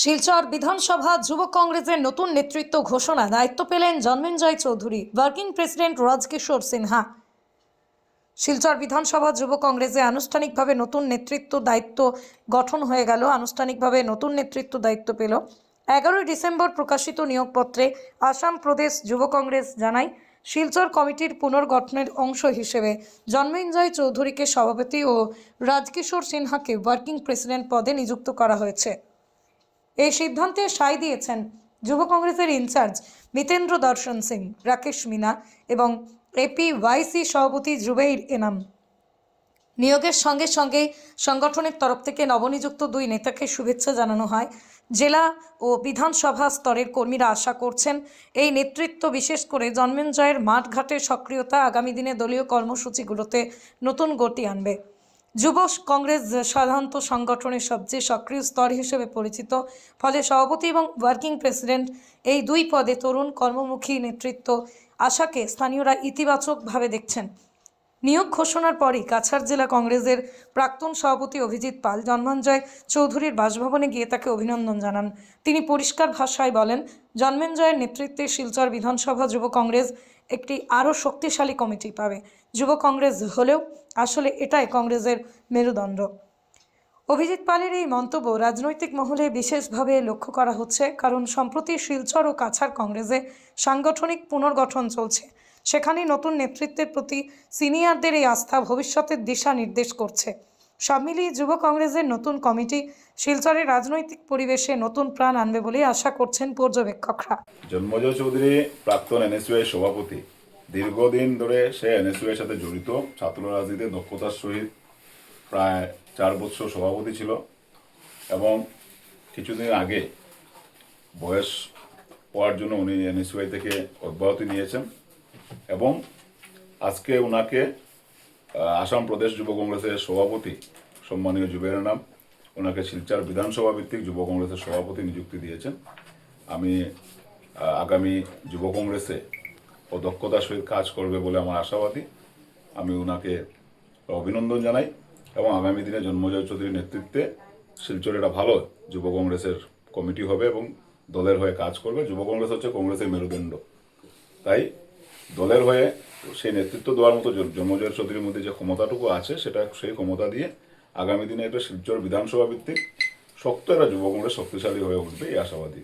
শিলচর বিধানসভা যুব কংগ্রেসের নতুন নেতৃত্ব ঘোষণা। দায়িত্ব পেলেন জন্মেঞ্জয় চৌধুরী, ওয়ার্কিং প্রেসিডেন্ট রাজকিশোর সিনহা। শিলচর বিধানসভা যুব কংগ্রেসে আনুষ্ঠানিকভাবে নতুন নেতৃত্ব দায়িত্ব গঠন হয়ে গেল। আনুষ্ঠানিকভাবে নতুন নেতৃত্ব দায়িত্ব পেল। এগারোই ডিসেম্বর প্রকাশিত নিয়োগপত্রে আসাম প্রদেশ যুব কংগ্রেস জানায়, শিলচর কমিটির পুনর্গঠনের অংশ হিসেবে জন্মেঞ্জয় চৌধুরীকে সভাপতি ও রাজকিশোর সিনহাকে ওয়ার্কিং প্রেসিডেন্ট পদে নিযুক্ত করা হয়েছে। এই সিদ্ধান্তে সায় দিয়েছেন যুব কংগ্রেসের ইনচার্জ মিতেন্দ্র দর্শন সিং, রাকেশ মিনা এবং এপি ওয়াইসি সভাপতি জুবেইর এনাম। নিয়োগের সঙ্গে সঙ্গে সংগঠনের তরফ থেকে নবনিযুক্ত দুই নেতাকে শুভেচ্ছা জানানো হয়। জেলা ও বিধানসভা স্তরের কর্মীরা আশা করছেন এই নেতৃত্ব বিশেষ করে জন্মেঞ্জয়ের মাঠঘাটের সক্রিয়তা আগামী দিনে দলীয় কর্মসূচিগুলোতে নতুন গতি আনবে। যুব কংগ্রেস সাধারণত সংগঠনের সবচেয়ে সক্রিয় স্তর হিসেবে পরিচিত। ফলে সভাপতি এবং ওয়ার্কিং প্রেসিডেন্ট এই দুই পদে তরুণ কর্মমুখী নেতৃত্ব আশাকে স্থানীয়রা ইতিবাচকভাবে দেখছেন। নিয়োগ ঘোষণার পরই কাছাড় জেলা কংগ্রেসের প্রাক্তন সভাপতি অভিজিৎ পাল, জন্মঞ্জয় চৌধুরীর বাসভবনে গিয়ে তাকে অভিনন্দন জানান। তিনি পরিষ্কার ভাষায় বলেন, জন্মেঞ্জয়ের নেতৃত্বে শিলচর বিধানসভা যুব কংগ্রেস একটি আরও শক্তিশালী কমিটি পাবে। যুব কংগ্রেস হলেও আসলে এটাই কংগ্রেসের মেরুদণ্ড। অভিজিৎ পালের এই মন্তব্য রাজনৈতিক মহলে বিশেষভাবে লক্ষ্য করা হচ্ছে, কারণ সম্প্রতি শিলচর ও কাছাড় কংগ্রেসে সাংগঠনিক পুনর্গঠন চলছে। সেখানে নতুন নেতৃত্বের প্রতি সিনিয়রদের এই আস্থা ভবিষ্যতের দিশা নির্দেশ করছে। সব মিলিয়ে যুব কংগ্রেসের নতুন কমিটি শিলচরের রাজনৈতিক পরিবেশে নতুন প্রাণ আনবে বলে আশা করছেন পর্যবেক্ষকরা। জন্মজয় চৌধুরী, প্রাক্তন এনএসইউআই সভাপতি। দীর্ঘদিন ধরে সে এনএসইউআই সাথে জড়িত। ছাত্র রাজনীতিতে দক্ষতার সহিত প্রায় চার বছর সভাপতি ছিল এবং কিছুদিন আগে বয়স হওয়ার জন্য উনি এনএসইউআই থেকে অব্যাহতি নিয়েছেন। এবং আজকে ওনাকে আসাম প্রদেশ যুব কংগ্রেসের সভাপতি, সম্মানীয় যুবের নাম ওনাকে শিলচর বিধানসভা ভিত্তিক যুব কংগ্রেসের সভাপতি নিযুক্তি দিয়েছেন। আমি আগামী যুব কংগ্রেসে ও দক্ষতার সহিত কাজ করবে বলে আমার আশাবাদী। আমি ওনাকে অভিনন্দন জানাই এবং আগামী দিনে জন্মজয় চৌধুরীর নেতৃত্বে শিলচর একটা ভালো যুব কংগ্রেসের কমিটি হবে এবং দলের হয়ে কাজ করবে। যুব কংগ্রেস হচ্ছে কংগ্রেসের মেরুদণ্ড। তাই দলের হয়ে সেই নেতৃত্ব দেওয়ার মতো জমজয়ের চৌধুরীর মধ্যে যে ক্ষমতাটুকু আছে, সেটা সেই ক্ষমতা দিয়ে আগামী দিনে একটা শিলচর বিধানসভা ভিত্তিক শক্ত একটা যুব কংগ্রেস শক্তিশালী হয়ে উঠবে, এই আশাবাদী।